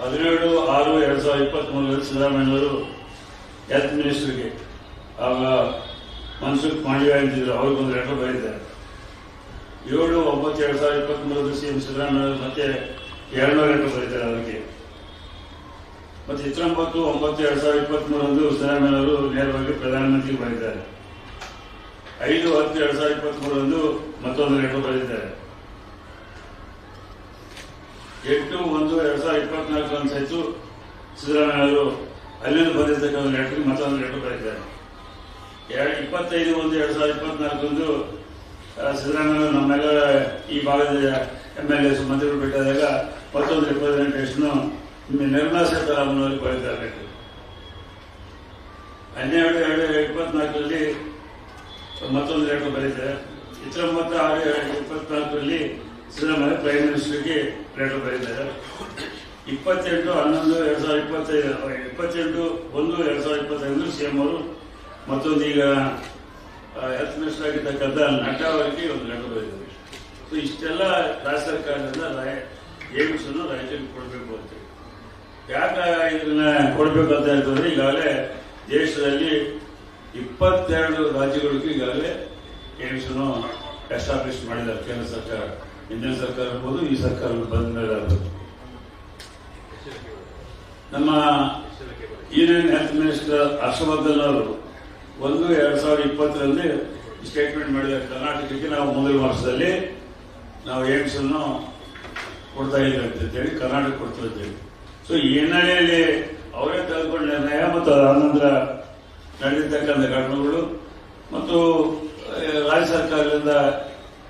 ಹದಿನೇಳು ಆರು ಎರಡ್ ಸಾವಿರದ ಇಪ್ಪತ್ತ್ ಮೂರರಲ್ಲಿ ಸಿದ್ದರಾಮಯ್ಯವರು ಹೆಲ್ತ್ ಮಿನಿಸ್ಟರ್ಗೆ ಆಗ ಮನ್ಸುಖ್ ಪಾಂಡ್ಯ ಅಂತಿದ್ರು ಅವ್ರಿಗೊಂದು ಲೆಟರ್ ಬರೀತಾರೆ ಏಳು ಒಂಬತ್ತು ಎರಡ್ ಸಾವಿರದ ಇಪ್ಪತ್ತ್ ಮೂರರಲ್ಲಿ ಸಿಎಂ ಸಿದ್ದರಾಮಯ್ಯ ಮತ್ತೆ ಎರಡನೇ ಲೆಟರ್ ಬರೀತಾರೆ ಅವರಿಗೆ. ಮತ್ತೆ ಇತ್ತೊಂಬತ್ತು ಒಂಬತ್ತು ಎರಡ್ ಸಾವಿರದ ಇಪ್ಪತ್ತ್ ಮೂರರಂದು ಸಿದ್ದರಾಮಯ್ಯವರು ನೇರವಾಗಿ ಪ್ರಧಾನಮಂತ್ರಿಗೆ ಬರೀತಾರೆ ಐದು ಹತ್ತು ಎರಡ್ ಸಾವಿರದ ಇಪ್ಪತ್ತ್ ಮೂರರಂದು ಮತ್ತೊಂದು ಲೆಟರ್ ಬರೆದಿದ್ದಾರೆ. ಎಂಟು, ಒಂದು, ಎರಡ್ ಸಾವಿರದ ಇಪ್ಪತ್ನಾಲ್ಕು ಅಂತ ಹೆಚ್ಚು ಸಿದ್ದರಾಮಯ್ಯ ಅವರು ಅಲ್ಲಿಂದ ಬರೆದಿರ್ತಕ್ಕಂಥ ಲೆಟರ್ ಮತ್ತೊಂದು ಲೆಟರ್ ಬರೆದಿದ್ದಾರೆ. ಎರಡು, ಇಪ್ಪತ್ತೈದು, ಒಂದು, ಎರಡ್ ಸಾವಿರದ ಇಪ್ಪತ್ನಾಲ್ಕರಂದು ಸಿದ್ದರಾಮಯ್ಯ ನಮ್ಮೆಲ್ಲ ಈ ಭಾಗದ ಎಂ ಎಲ್ ಎ ಮಂತ್ರಿಗಳು ಬಿಟ್ಟಾದಾಗ ಮತ್ತೊಂದು ರಿಪ್ರೆಸೆಂಟೇಷನ್ ನಿರ್ಮಲಾ ಸೀತಾರಾಮನ್ ಬರೆದಿದ್ದಾರೆ ಲೆಟರ್ ಹನ್ನೆರಡು, ಎರಡು ಇಪ್ಪತ್ನಾಲ್ಕರಲ್ಲಿ ಮತ್ತೊಂದು ಲೆಟರ್ ಬರೀತಾರೆ ಮತ್ತೆ ಆರು ಎರಡು ಇಪ್ಪತ್ನಾಲ್ಕರಲ್ಲಿ ಸಿದ್ದರಾಮಯ್ಯ ಪ್ರೈಮ್ ಮಿನಿಸ್ಟರ್ಗೆ ಲೆಟರ್ ಬರೀತಾರೆ. ಇಪ್ಪತ್ತೆಂಟು, ಹನ್ನೊಂದು, ಎರಡು ಸಾವಿರದ ಇಪ್ಪತ್ತೈದು ಇಪ್ಪತ್ತೆಂಟು, ಒಂದು, ಎರಡು ಸಾವಿರದ ಇಪ್ಪತ್ತೈದು ಸಿಎಂ ಅವರು ಮತ್ತೊಂದು ಈಗ ಹೆಲ್ತ್ ಮಿನಿಸ್ಟರ್ ಆಗಿರ್ತಕ್ಕಂಥ ನಡ್ಡಾ ಅವರಿಗೆ ಒಂದು ಲೆಟರ್ ಬರೀತಾರೆ. ಸೊ ಇಷ್ಟೆಲ್ಲ ರಾಜ್ಯ ಸರ್ಕಾರದಿಂದ ರಾಯ ಏಮ್ಸನ್ನು ರಾಯಚೂರಿಗೆ ಕೊಡಬೇಕು ಅಂತ ಯಾಕೆ ಇದನ್ನ ಕೊಡಬೇಕು ಅಂತ ಹೇಳ್ತಂದ್ರೆ ಈಗಾಗಲೇ ದೇಶದಲ್ಲಿ ಇಪ್ಪತ್ತೆರಡು ರಾಜ್ಯಗಳಿಗೂ ಈಗಾಗಲೇ ಏಮ್ಸನ್ನು ಎಸ್ಟಾಬ್ಲಿಷ್ ಮಾಡಿದ್ದಾರೆ ಕೇಂದ್ರ ಸರ್ಕಾರ. ಹಿಂದಿನ ಸರ್ಕಾರ ಇರ್ಬೋದು ಈ ಸರ್ಕಾರ ಬಂದ ಮೇಲೆ ನಮ್ಮ ಯೂನಿಯನ್ ಹೆಲ್ತ್ ಮಿನಿಸ್ಟರ್ ಹರ್ಷವರ್ಧನ್ ಅವರು ಒಂದು ಎರಡ್ ಸಾವಿರದ ಇಪ್ಪತ್ತರಲ್ಲಿ ಸ್ಟೇಟ್ಮೆಂಟ್ ಮಾಡಿದ್ದಾರೆ. ಕರ್ನಾಟಕಕ್ಕೆ ನಾವು ಮೊದಲ ವರ್ಷದಲ್ಲಿ ನಾವು ಏಮ್ಸ್ ಅನ್ನು ಕೊಡ್ತಾ ಇದ್ದೀವಿ ಅಂತ ಹೇಳಿ ಕರ್ನಾಟಕ ಕೊಡ್ತಾ ಇದ್ದೇವೆ. ಸೊ ಈ ಹಿನ್ನೆಲೆಯಲ್ಲಿ ಅವರೇ ತೆಗೆದುಕೊಂಡ ನಿರ್ಣಯ ಮತ್ತು ಅದಾದ ನಂತರ ನಡೆದಿರ್ತಕ್ಕಂಥ ಘಟನೆಗಳು ಮತ್ತು ರಾಜ್ಯ ಸರ್ಕಾರದಿಂದ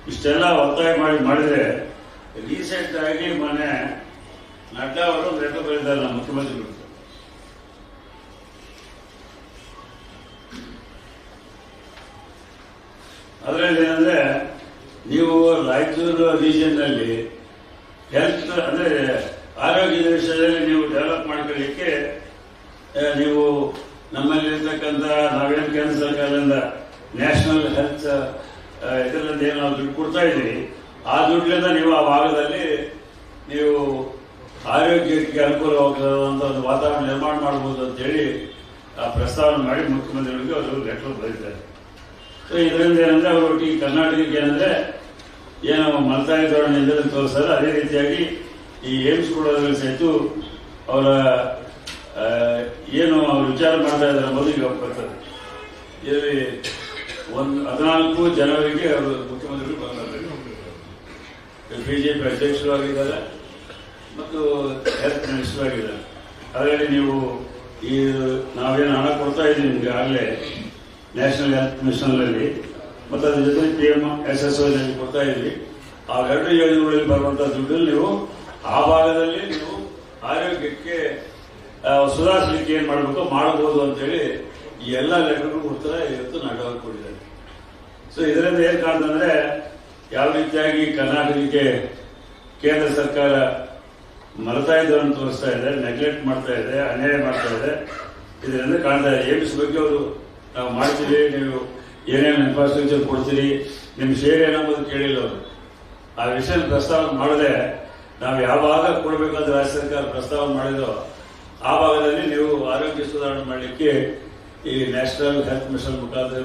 ಇಷ್ಟೆಲ್ಲ ಒತ್ತಾಯ ಮಾಡಿ ಮಾಡಿದ್ರೆ ರೀಸೆಂಟ್ ಆಗಿ ಮೊನ್ನೆ ನಡ್ಡಾ ಅವರು ಲೆಟರ್ ಬರೆದಿದ್ದಾರೆ ನಮ್ಮ ಮುಖ್ಯಮಂತ್ರಿಗಳು. ಅದರಲ್ಲಿ ಏನಂದ್ರೆ ನೀವು ರಾಯಚೂರು ರೀಜನ್ನಲ್ಲಿ ಹೆಲ್ತ್ ಅಂದ್ರೆ ಆರೋಗ್ಯದ ವಿಷಯದಲ್ಲಿ ನೀವು ಡೆವಲಪ್ ಮಾಡ್ಕೊಳ್ಳಿಕ್ಕೆ ನೀವು ನಮ್ಮಲ್ಲಿರ್ತಕ್ಕಂಥ ನಾವೇನು ಕೇಂದ್ರ ಸರ್ಕಾರದಿಂದ ನ್ಯಾಷನಲ್ ಹೆಲ್ತ್ ಇದರಿಂದ ಏನು ನಾವು ದುಡ್ಡು ಕೊಡ್ತಾ ಇದ್ದೀವಿ ಆ ದುಡ್ಡಿನಿಂದ ನೀವು ಆ ಭಾಗದಲ್ಲಿ ನೀವು ಆರೋಗ್ಯಕ್ಕೆ ಅನುಕೂಲವಾಗುವಂತ ಒಂದು ವಾತಾವರಣ ನಿರ್ಮಾಣ ಮಾಡಬಹುದು ಅಂತ ಹೇಳಿ, ಆ, ಪ್ರಸ್ತಾವನೆ ಮಾಡಿ ಮುಖ್ಯಮಂತ್ರಿಗಳಿಗೆ ಅವರು ಲೆಟರ್ ಬರೀತಾರೆ ಸೊ ಇದರಿಂದ ಏನಂದ್ರೆ ಅವರು ಈ ಕರ್ನಾಟಕಕ್ಕೆ ಏನಂದ್ರೆ ಏನು ಮಲ್ತಾಯಿ ಎಂದರೆ ತೋರಿಸ್ತಾರೆ. ಅದೇ ರೀತಿಯಾಗಿ ಈ ಏಮ್ಸ್ ಕೂಡ ಸಹಿತ ಅವರ ಏನು ವಿಚಾರ ಮಾಡ್ತಾ ಇದ್ದಾರೆ ಅನ್ನೋದು ಈಗ ಬರ್ತದೆ. ಇದರಲ್ಲಿ ಒಂದು ಹದಿನಾಲ್ಕು ಜನವರಿಗೆ ಅವರು ಮುಖ್ಯಮಂತ್ರಿಗಳು ಬಂದಿದ್ದಾರೆ. ಬಿಜೆಪಿ ಅಧ್ಯಕ್ಷರು ಆಗಿದ್ದಾರೆ ಮತ್ತು ಹೆಲ್ತ್ ಮಿನಿಸ್ಟರ್ ಆಗಿದ್ದಾರೆ. ಅದರಲ್ಲಿ ನೀವು ಈ ನಾವೇನು ಹಣ ಕೊಡ್ತಾ ಇದ್ದೀವಿ ನಿಮಗೆ ಆಗಲೇ ನ್ಯಾಷನಲ್ ಹೆಲ್ತ್ ಮಿಷನ್ನಲ್ಲಿ ಮತ್ತು ಅದ್ರ ಜೊತೆ ಪಿ ಎಂ ಎಸ್ ಎಸ್ ಕೊಡ್ತಾ ಇದ್ದೀವಿ ಆ ಎರಡು ಯೋಜನೆಗಳಲ್ಲಿ ಬರುವಂತಹ ದುಡ್ಡಲ್ಲಿ ನೀವು ಆ ಭಾಗದಲ್ಲಿ ನೀವು ಆರೋಗ್ಯಕ್ಕೆ ಸುಧಾರಿಸಲಿಕ್ಕೆ ಏನ್ ಮಾಡಬೇಕು, ಮಾಡಬಹುದು ಅಂತೇಳಿ ಈ ಎಲ್ಲ ಲೆಟರ್ಗಳು ಕೊಡ್ತಾರೆ ಇವತ್ತು ಕೊಟ್ಟಿದ್ದಾರೆ. ಸೊ ಇದರಿಂದ ಏನ್ ಕಾಣ್ತಂದ್ರೆ ಯಾವ ರೀತಿಯಾಗಿ ಕರ್ನಾಟಕಕ್ಕೆ ಕೇಂದ್ರ ಸರ್ಕಾರ ಮರೆತಾ ಅಂತ ತೋರಿಸ್ತಾ ಇದೆ ನೆಗ್ಲೆಕ್ಟ್ ಮಾಡ್ತಾ ಇದೆ, ಅನ್ಯಾಯ ಮಾಡ್ತಾ ಇದೆ. ಇದರಿಂದ ಕಾಣ್ತಾ ಇದೆ. ಏಮ್ಸ್ ಬಗ್ಗೆ ಅವರು ನಾವು ಮಾಡ್ತೀವಿ, ನೀವು ಏನೇನು ಇನ್ಫ್ರಾಸ್ಟ್ರಕ್ಚರ್ ಕೊಡ್ತೀರಿ ನಿಮ್ ಶೇರ್ ಏನಂಬುದು ಕೇಳಿಲ್ಲ ಅವರು. ಆ ವಿಷಯ ಪ್ರಸ್ತಾವ ಮಾಡದೆ ನಾವು ಯಾವಾಗ ಕೊಡಬೇಕಾದ್ರೆ ರಾಜ್ಯ ಸರ್ಕಾರ ಪ್ರಸ್ತಾವ ಮಾಡಿದ್ರು ಆ ಭಾಗದಲ್ಲಿ ನೀವು ಆರೋಗ್ಯ ಸುಧಾರಣೆ ಮಾಡಲಿಕ್ಕೆ ಈ ನ್ಯಾಷನಲ್ ಹೆಲ್ತ್ ಮಿಷನ್ ಮುಖಾಂತರ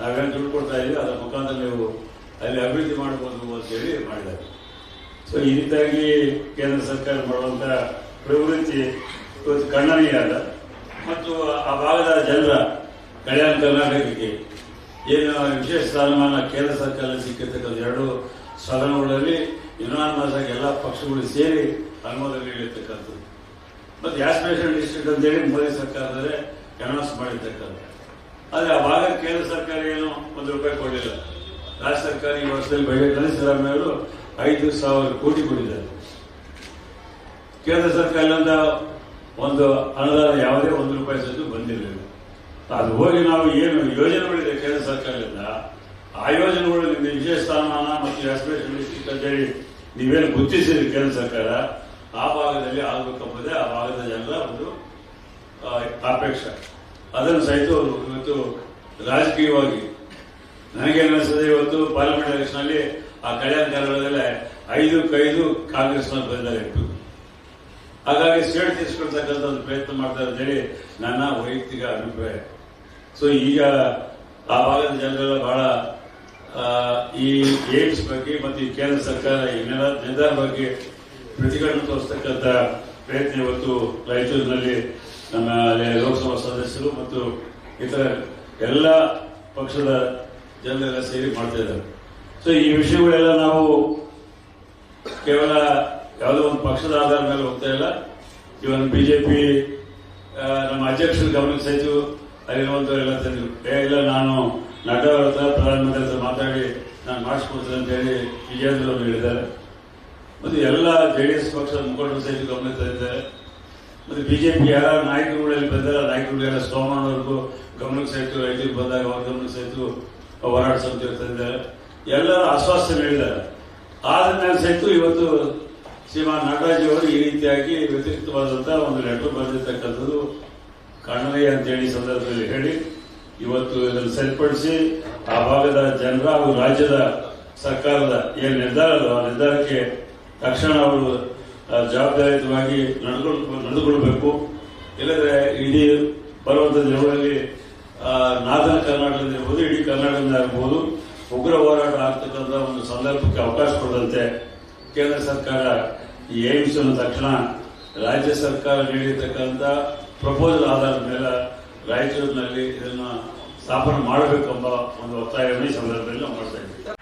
ನಾವೇನು ದುಡ್ಡು ಕೊಡ್ತಾ ಇದೀವಿ ಅದರ ಮುಖಾಂತರ ನೀವು ಅಲ್ಲಿ ಅಭಿವೃದ್ಧಿ ಮಾಡಬಹುದು ಅಂತ ಹೇಳಿ ಮಾಡಿದ್ದಾರೆ. ಸೊ ಈ ರೀತಿಯಾಗಿ ಕೇಂದ್ರ ಸರ್ಕಾರ ಮಾಡುವಂತ ಪ್ರವೃತ್ತಿ ಇವತ್ತು ಅಲ್ಲ. ಮತ್ತು ಆ ಭಾಗದ ಜನರ ಕಲ್ಯಾಣ ಕರ್ನಾಟಕಕ್ಕೆ ಏನು ವಿಶೇಷ ಸ್ಥಾನಮಾನ ಕೇಂದ್ರ ಸರ್ಕಾರ ಸಿಕ್ಕಿರ್ತಕ್ಕಂಥ ಎರಡು ಸದನಗಳಲ್ಲಿ ಯುನಾನಿಮಸ್ ಎಲ್ಲ ಪಕ್ಷಗಳು ಸೇರಿ ಅನುಮೋದನೆ ನೀಡಿರ್ತಕ್ಕಂಥದ್ದು. ಮತ್ತು ಆಸ್ಪಿರೇಷನ್ ಡಿಸ್ಟ್ರಿಕ್ಟ್ ಅಂತೇಳಿ ಮೋದಿ ಸರ್ಕಾರದಲ್ಲೇ ಅನೌನ್ಸ್ ಮಾಡಿರ್ತಕ್ಕಂಥ. ಆದ್ರೆ ಆ ಭಾಗ ಕೇಂದ್ರ ಸರ್ಕಾರ ಏನು ಒಂದು ರೂಪಾಯಿ ಕೊಡಲಿಲ್ಲ. ರಾಜ್ಯ ಸರ್ಕಾರ ಈ ವರ್ಷದಲ್ಲಿ ಬಜೆಟ್ನಲ್ಲಿ ಸಿದ್ದರಾಮಯ್ಯ ಅವರು ಐದು ಸಾವಿರ ಕೋಟಿ ಕೊಟ್ಟಿದ್ದಾರೆ. ಕೇಂದ್ರ ಸರ್ಕಾರದಿಂದ ಒಂದು ಅನುದಾನ ಯಾವುದೇ ಒಂದು ರೂಪಾಯಿ ಸದ್ದು ಬಂದಿರಲಿಲ್ಲ ಅದು ಹೋಗಿ ನಾವು ಏನು ಯೋಜನೆಗಳಿದೆ ಕೇಂದ್ರ ಸರ್ಕಾರದಿಂದ, ಆ ಯೋಜನೆಗಳು ನಿಮಗೆ ವಿಶೇಷ ಸ್ಥಾನಮಾನ ಮತ್ತು ಆಸ್ಪಿರೇಷನ್ ಡಿಸ್ಟಿಕ್ ಅಂತೇಳಿ ನೀವೇನು ಗುರುತಿಸಿದ್ರಿ ಕೇಂದ್ರ ಸರ್ಕಾರ, ಆ ಭಾಗದಲ್ಲಿ ಆಗಬೇಕಂಬುದೇ ಆ ಭಾಗದ ಜನರ ಒಂದು ಅಪೇಕ್ಷೆ. ಅದನ್ನು ಸಹಿತ ಇವತ್ತು ರಾಜಕೀಯವಾಗಿ ನನಗೇನಿಸ್ತದೆ ಇವತ್ತು ಪಾರ್ಲಿಮೆಂಟ್ ಎಲೆಕ್ಷನ್ ಅಲ್ಲಿ ಆ ಕಲ್ಯಾಣ ಕಾರ್ಯದಲ್ಲಿ ಐದು ಕೈದು ಕಾಂಗ್ರೆಸ್ನ ಬಂದಿದ್ದಾರೆ ಹಾಗಾಗಿ ಸೇಡ್ ತೀರಿಸ್ಕೊಳ್ತಕ್ಕಂಥ ಒಂದು ಪ್ರಯತ್ನ ಮಾಡ್ತಾರೆ ಅಂತೇಳಿ ನನ್ನ ವೈಯಕ್ತಿಕ ಅಭಿಪ್ರಾಯ. ಸೊ ಈಗ ಆ ಭಾಗದ ಜನರೆಲ್ಲ ಬಹಳ ಈ ಏಮ್ಸ್ ಬಗ್ಗೆ ಮತ್ತು ಈ ಕೇಂದ್ರ ಸರ್ಕಾರ ಇನ್ನೆಲ್ಲ ನಿರ್ಧಾರ ಬಗ್ಗೆ ಪ್ರತಿಭಟನೆ ತೋರಿಸ್ತಕ್ಕಂಥ ಪ್ರಯತ್ನ ಇವತ್ತು ರಾಯಚೂರಿನಲ್ಲಿ ನಮ್ಮ ಲೋಕಸಭಾ ಸದಸ್ಯರು ಮತ್ತು ಇತರ ಎಲ್ಲ ಪಕ್ಷದ ಜನರೆಲ್ಲ ಸೇರಿ ಮಾಡ್ತಾ ಇದ್ದಾರೆ. ಸೊ ಈ ವಿಷಯಗಳೆಲ್ಲ ನಾವು ಕೇವಲ ಯಾವುದೋ ಒಂದು ಪಕ್ಷದ ಆಧಾರದ ಮೇಲೆ ಹೋಗ್ತಾ ಇಲ್ಲ. ಇವನ್ ಬಿಜೆಪಿ ನಮ್ಮ ಅಧ್ಯಕ್ಷರ ಗಮನಕ್ಕೆ ಸಹಿತ ಅಲ್ಲಿರುವಂತವರೆಲ್ಲ ತಂದರು. ಏ, ಇಲ್ಲ, ನಾನು ನಡ್ಡಾ ಅವರ ಹತ್ರ ಪ್ರಧಾನಮಂತ್ರಿ ಹತ್ರ ಮಾತಾಡಿ ನಾನು ಮಾಡಿಸ್ಕೊಡ್ತೀನಿ ಅಂತ ಹೇಳಿ ವಿಜೇಂದ್ರ ಅವರು ಹೇಳಿದ್ದಾರೆ. ಮತ್ತು ಎಲ್ಲ ಜೆ ಡಿ ಎಸ್ ಪಕ್ಷದ ಮುಖಂಡರು ಸಹಿತ ಗಮನಿಸ್ತಾ ತಂದಿದ್ದಾರೆ ಮತ್ತೆ ಬಿಜೆಪಿ ಯಾರು ನಾಯಕರುಗಳಲ್ಲಿ ಬಂದರೆ ಆ ನಾಯಕರುಗಳೆಲ್ಲ ಸೋಮಣ್ಣವ್ರಿಗೂ ಗಮನಕ್ಕೆ ಸಹಿತ ರೈತರಿಗೆ ಬಂದಾಗ ಅವ್ರ ಗಮನಕ್ಕೆ ಸಹಿತು ಹೋರಾಟ ಎಲ್ಲರೂ ಆಶ್ವಾಸನೆ ಹೇಳಿದ್ದಾರೆ ಆದ ಮೇಲೆ ಸಹಿತ ಇವತ್ತು ಶ್ರೀಮಾನ್ ನಾಗರಾಜ್ ಅವರು ಈ ರೀತಿಯಾಗಿ ವ್ಯತಿರಿಕ್ತವಾದಂತಹ ಒಂದು ಲೆಟರ್ ಬರೆದಿರ್ತಕ್ಕಂಥದ್ದು ಖಂಡನೀಯ ಅಂತೇಳಿ ಸಂದರ್ಭದಲ್ಲಿ ಹೇಳಿ. ಇವತ್ತು ಇದನ್ನು ಸರಿಪಡಿಸಿ ಆ ಭಾಗದ ಜನರ ಹಾಗೂ ರಾಜ್ಯದ ಸರ್ಕಾರದ ಏನು ನಿರ್ಧಾರ ಆ ನಿರ್ಧಾರಕ್ಕೆ ತಕ್ಷಣ ಅವರು ಜವಾಬ್ದಾರಿಯುತವಾಗಿ ನಡೆದುಕೊಳ್ ನಡೆದುಕೊಳ್ಬೇಕು ಇಲ್ಲದ್ರೆ ಇಡೀ ಬರುವಂತ ದಿನಗಳಲ್ಲಿ ನಾರ್ದನ್ ಕರ್ನಾಟಕದಿಂದ ಇರ್ಬೋದು, ಇಡೀ ಕರ್ನಾಟಕದಿಂದ ಇರ್ಬೋದು, ಉಗ್ರ ಹೋರಾಟ ಆಗ್ತಕ್ಕಂಥ ಒಂದು ಸಂದರ್ಭಕ್ಕೆ ಅವಕಾಶ ಕೊಡದಂತೆ ಕೇಂದ್ರ ಸರ್ಕಾರ ಈ ಏಮ್ಸ್ ಅನ್ನು ತಕ್ಷಣ ರಾಜ್ಯ ಸರ್ಕಾರ ನೀಡಿರ್ತಕ್ಕಂಥ ಪ್ರಪೋಸಲ್ ಆಧಾರದ ಮೇಲೆ ರಾಯಚೂರಿನಲ್ಲಿ ಇದನ್ನ ಸ್ಥಾಪನೆ ಮಾಡಬೇಕೆಂಬ ಒಂದು ಒತ್ತಾಯವನ್ನು ಈ ಸಂದರ್ಭದಲ್ಲಿ ನಾವು ಮಾಡ್ತಾ ಇದ್ದೀವಿ.